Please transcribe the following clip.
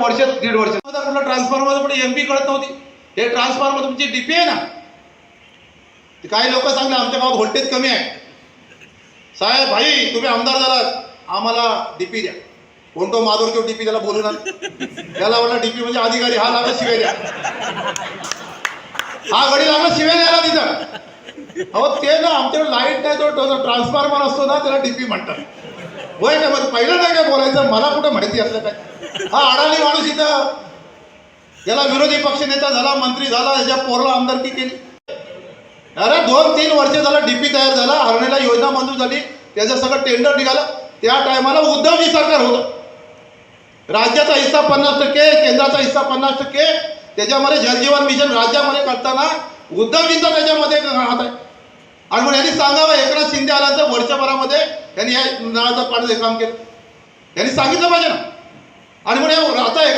वर्ष दीड वर्ष कुठलं ट्रान्सफॉर्मर पण एमपी कळत नव्हती. हे ट्रान्सफॉर्मर तुमची डीपी आहे ना? काही लोक सांगले आमच्या गावात व्होल्टेज कमी आहे. साहेब भाई तुम्ही आमदार झालात. आम्हाला डीपी द्या. कोणतो माधुर किंवा डीपी त्याला बोलू ना. त्याला वाटलं डीपी म्हणजे अधिकारी हा लागला शिवाय द्या हा गडी लागला शिवाय द्यायला तिथं. अहो ते ना आमच्याकडे लाइट नाही तो ट्रान्सफॉर्मर असतो ना त्याला डीपी म्हणतात. होय ना बरं पहिलं नाही काय बोलायचं? मला कुठं माहिती असलं काय? हा अडाणी माणूस इथं. याला विरोधी पक्ष नेता झाला मंत्री झाला याच्या पोरला आमदारकी केली. अरे दोन तीन वर्ष झालं डीपी तयार झाला हरणेला योजना मंजूर झाली त्याचं सगळं टेंडर निघालं. त्या टायमाला उद्धवजी सरकार होतं. राज्याचा हिस्सा पन्नास टक्के केंद्राचा हिस्सा पन्नास टक्के. त्याच्यामध्ये जलजीवन मिशन राज्यामध्ये करताना उद्धवजींचा त्याच्यामध्ये हात आहे आणि म्हणून यांनी सांगावं एकनाथ शिंदे आल्यानंतर वर्षभरामध्ये त्यांनी या नळाचा पाण्याचं काम केलं. त्यांनी सांगितलं पाहिजे ना. आणि म्हणे आता